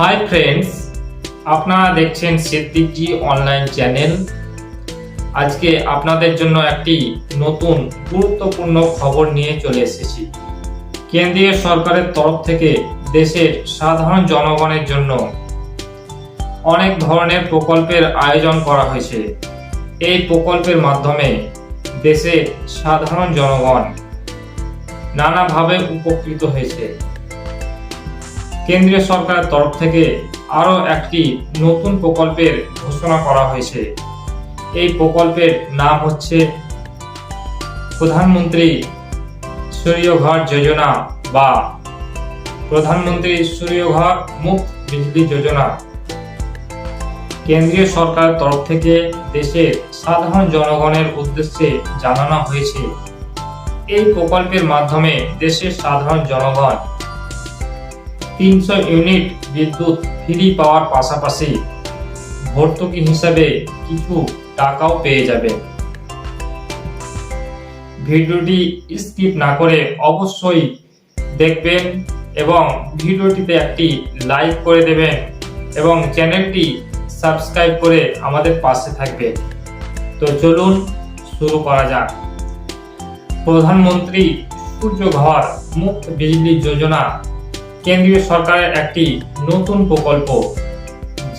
Hi friends আপনারা দেখছেন সিদ্দিকজি online channel আজকে আপনাদের জন্য একটি নতুন গুরুত্বপূর্ণ খবর নিয়ে চলে এসেছি। কেন্দ্রীয় সরকারের তরফ থেকে দেশের সাধারণ জনগণের জন্য অনেক ধরনের প্রকল্পের আয়োজন করা হয়েছে। এই প্রকল্পের মাধ্যমে দেশের সাধারণ জনগণ নানাভাবে উপকৃত হয়েছে। কেন্দ্রীয় সরকারের তরফ থেকে আরও একটি নতুন প্রকল্পের ঘোষণা করা হয়েছে। এই প্রকল্পের নাম হচ্ছে প্রধানমন্ত্রী সূর্যঘর যোজনা বা প্রধানমন্ত্রী সূর্যঘর মুফত বিজলি যোজনা। কেন্দ্রীয় সরকারের তরফ থেকে দেশের সাধারণ জনগণের উদ্দেশ্যে জানানো হয়েছে, এই প্রকল্পের মাধ্যমে দেশের সাধারণ জনগণ তিনশো ইউনিট বিদ্যুৎ ফ্রি পাওয়ার পাশাপাশি ভর্তুকি হিসাবে কিছু টাকাও পেয়ে যাবে। ভিডিওটি স্কিপ না করে অবশ্যই দেখবেন এবং ভিডিওটিতে একটি লাইক করে দেবেন এবং চ্যানেলটি সাবস্ক্রাইব করে আমাদের পাশে থাকবে। তো চলুন শুরু করা যাক। প্রধানমন্ত্রী সূর্য ঘর মুক্ত বিজলি যোজনা কেন্দ্রীয় সরকারের একটি নতুন প্রকল্প,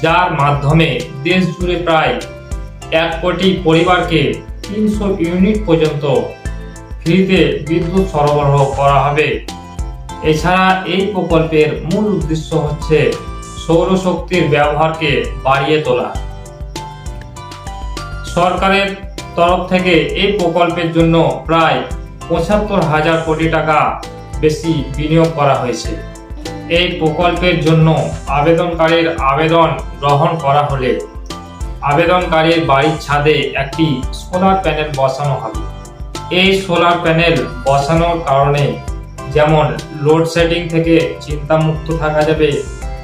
যার মাধ্যমে দেশ জুড়ে প্রায় এক কোটি পরিবারকে তিনশো ইউনিট পর্যন্ত ফ্রিতে বিদ্যুৎ সরবরাহ করা হবে। এছাড়া এই প্রকল্পের মূল উদ্দেশ্য হচ্ছে সৌরশক্তির ব্যবহারকে বাড়িয়ে তোলা। সরকারের তরফ থেকে এই প্রকল্পের জন্য প্রায় পঁচাত্তর হাজার কোটি টাকা বেশি বিনিয়োগ করা হয়েছে। এই প্রকল্পের জন্য আবেদনকারীর আবেদন গ্রহণ করা হলে আবেদনকারীর বাড়ির ছাদে একটি সোলার প্যানেল বসানো হবে। এই সোলার প্যানেল বসানোর কারণে যেমন লোডশেডিং থেকে চিন্তামুক্ত থাকা যাবে,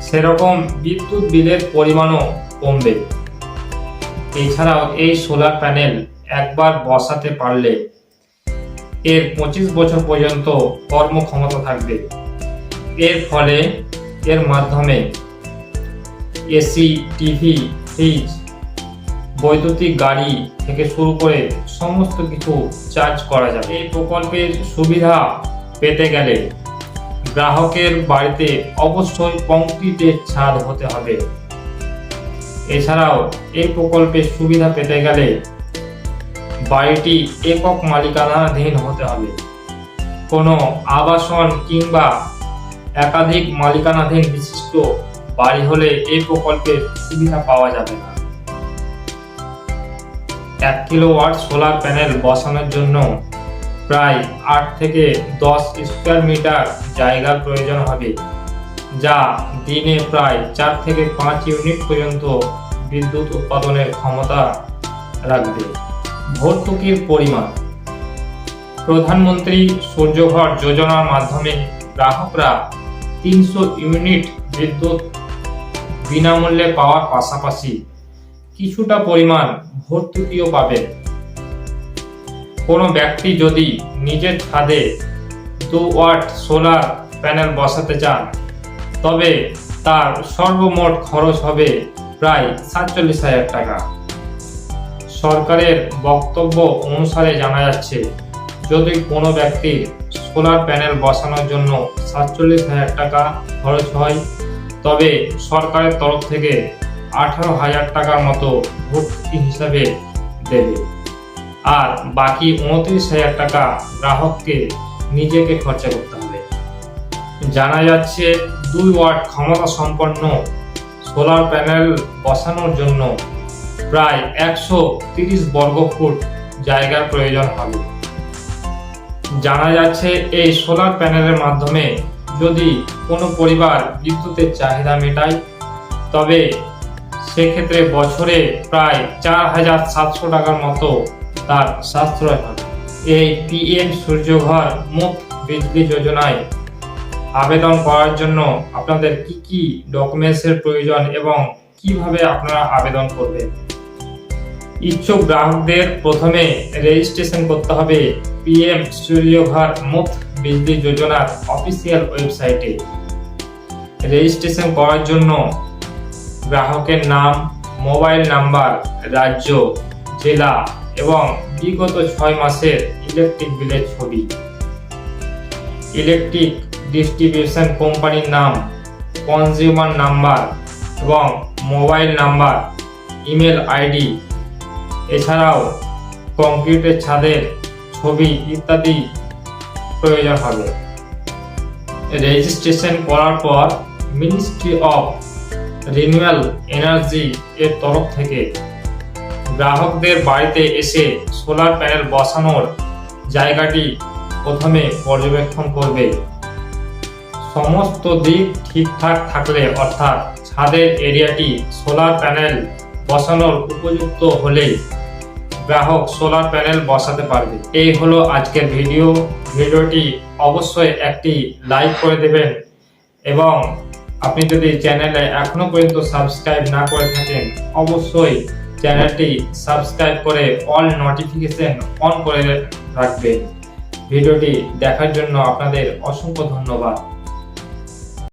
সেরকম বিদ্যুৎ বিলের পরিমাণও কমবে। এছাড়াও এই সোলার প্যানেল একবার বসাতে পারলে এর পঁচিশ বছর পর্যন্ত কর্মক্ষমতা থাকবে। এর ফলে এর মাধ্যমে এসি টিভি ফ্রিজ বৈদ্যুতিক গাড়ি থেকে শুরু করে সমস্ত কিছু চার্জ করা যাবে। এই প্রকল্পের সুবিধা পেতে গেলে গ্রাহকের বাড়িতে অবশ্যই কংক্রিটের ছাদ হতে হবে। এছাড়াও এই প্রকল্পের সুবিধা পেতে গেলে বাড়িটি একক মালিকানাধীন হতে হবে। কোনো আবাসন কিংবা একাধিক মালিকানাধীন বিশিষ্ট বাড়ি হলে এই প্রকল্পের সুবিধা পাওয়া যাবে না। এক কিলোওয়াট সোলার প্যানেল বসানোর জন্য প্রায় আট থেকে দশ স্কোয়ার মিটার জায়গার প্রয়োজন হবে, যা দিনে প্রায় চার থেকে পাঁচ ইউনিট পর্যন্ত বিদ্যুৎ উৎপাদনের ক্ষমতা রাখবে। ভর্তুকির পরিমাণ। প্রধানমন্ত্রী সূর্যঘর যোজনার মাধ্যমে গ্রাহকরা তিনশো ইউনিট বিদ্যুৎ বিনামূল্যে পাওয়ার পাশাপাশি কিছুটা পরিমাণ ভর্তুকিও পাবেন কোনো ব্যক্তি যদি নিজের ছাদে দু ওয়াট সোলার প্যানেল বসাতে চান, তবে তার সর্বমোট খরচ হবে প্রায় সাতচল্লিশ হাজার টাকা। সরকারের বক্তব্য অনুসারে জানা যাচ্ছে, যদি কোনো ব্যক্তির সোলার প্যানেল বসানোর জন্য সাতচল্লিশ হাজার টাকা খরচ হয়। তবে সরকারের তরফ থেকে আঠারো হাজার টাকার মতো ভর্তি হিসাবে দেবে। আর বাকি উনত্রিশ হাজার টাকা গ্রাহককে নিজেকে খরচা করতে হবে। জানা যাচ্ছে দুই ওয়াট ক্ষমতা সম্পন্ন সোলার প্যানেল বসানোর জন্য প্রায় একশো তিরিশ বর্গ ফুট জায়গার প্রয়োজন হবে। জানা যাচ্ছে, এই সোলার প্যানেলের মাধ্যমে যদি কোনো পরিবার বিদ্যুতের চাহিদা মেটায়, তবে সেক্ষেত্রে বছরে প্রায় চার হাজার সাতশো টাকার মতো তার সাশ্রয় হবে এই পিএম সূর্যঘর মুখ বিজলি যোজনায় আবেদন করার জন্য আপনাদের কি কি ডকুমেন্টসের প্রয়োজন এবং কীভাবে আপনারা আবেদন করবেন? ইচ্ছুক গ্রাহকদের প্রথমে রেজিস্ট্রেশন করতে হবে পিএম সূর্যঘর মুফত বিজলি যোজনার অফিসিয়াল ওয়েবসাইটে রেজিস্ট্রেশন করার জন্য গ্রাহকের নাম মোবাইল নাম্বার রাজ্য, জেলা এবং বিগত ছয় মাসের ইলেকট্রিক বিলের ছবি। ইলেকট্রিক ডিস্ট্রিবিউশন কোম্পানির নাম কনজিউমার নাম্বার এবং মোবাইল নাম্বার ইমেল আইডি এছাড়াও কংক্রিটের ছাদের ছবি ইত্যাদি প্রয়োজন হবে। রেজিস্ট্রেশন করার পর মিনিস্ট্রি অফ রিনিউয়াল এনার্জি এর তরফ থেকে গ্রাহকদের বাড়িতে এসে সোলার প্যানেল বসানোর জায়গাটি প্রথমে পর্যবেক্ষণ করবে। সমস্ত দিক ঠিকঠাক থাকলে অর্থাৎ ছাদের এরিয়াটি সোলার প্যানেল বসানোর উপযুক্ত হলেই গ্রাহক সোলার প্যানেল বসাতে পারবে। এই হলো আজকের ভিডিও ভিডিওটি অবশ্যই একটি লাইক করে দেবেন এবং আপনি যদি চ্যানেলে এখনও পর্যন্ত সাবস্ক্রাইব না করে থাকেন, অবশ্যই চ্যানেলটি সাবস্ক্রাইব করে অল নোটিফিকেশন অন করে রাখবেন। ভিডিওটি দেখার জন্য আপনাদের অসংখ্য ধন্যবাদ।